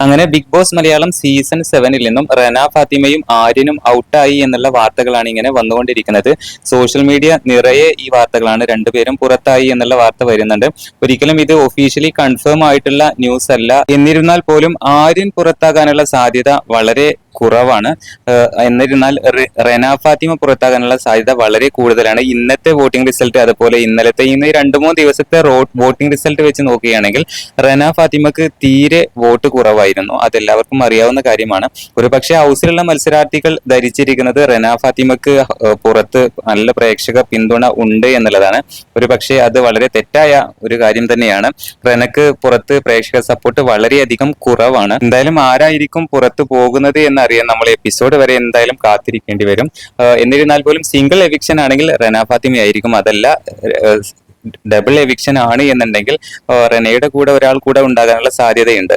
അങ്ങനെ big boss Malayalam season സെവനിൽ നിന്നും റന ഫാത്തിമയും ആര്യനും ഔട്ടായി എന്നുള്ള വാർത്തകളാണ് ഇങ്ങനെ വന്നുകൊണ്ടിരിക്കുന്നത്. സോഷ്യൽ മീഡിയ നിറയെ ഈ വാർത്തകളാണ് രണ്ടുപേരും പുറത്തായി എന്നുള്ള വാർത്ത വരുന്നുണ്ട്. ഒരിക്കലും ഇത് ഒഫീഷ്യലി കൺഫേം ആയിട്ടുള്ള ന്യൂസ് അല്ല. എന്നിരുന്നാൽ പോലും ആര്യൻ പുറത്താകാനുള്ള സാധ്യത വളരെ കുറവാണ്. എന്നിരുന്നാൽ റെന ഫാത്തിമ പുറത്താകാനുള്ള സാധ്യത വളരെ കൂടുതലാണ്. ഇന്നത്തെ വോട്ടിംഗ് റിസൾട്ട് അതുപോലെ ഇന്നലത്തെ ഇന്ന് രണ്ട് മൂന്ന് ദിവസത്തെ വോട്ടിംഗ് റിസൾട്ട് വെച്ച് നോക്കുകയാണെങ്കിൽ റെന ഫാത്തിമക്ക് തീരെ വോട്ട് കുറവായിരുന്നു. അതെല്ലാവർക്കും അറിയാവുന്ന കാര്യമാണ്. ഒരു പക്ഷേ ഹൗസിലുള്ള മത്സരാർത്ഥികൾ ധരിച്ചിരിക്കുന്നത് റെന ഫാത്തിമക്ക് പുറത്ത് നല്ല പ്രേക്ഷക പിന്തുണ ഉണ്ട് എന്നുള്ളതാണ്. ഒരു പക്ഷേ അത് വളരെ തെറ്റായ ഒരു കാര്യം തന്നെയാണ്. റെനക്ക് പുറത്ത് പ്രേക്ഷക സപ്പോർട്ട് വളരെയധികം കുറവാണ്. എന്തായാലും ആരായിരിക്കും പുറത്ത് പോകുന്നത് എന്നറിയാൻ നമ്മൾ എപ്പിസോഡ് വരെ എന്തായാലും കാത്തിരിക്കേണ്ടി വരും. എന്നിരുന്നാൽ പോലും സിംഗിൾ എവിക്ഷൻ ആണെങ്കിൽ റെന ആയിരിക്കും. അതല്ല ഡബിൾ എവിക്ഷൻ ആണ് എന്നുണ്ടെങ്കിൽ റെനയുടെ കൂടെ ഒരാൾ കൂടെ ഉണ്ടാകാനുള്ള സാധ്യതയുണ്ട്.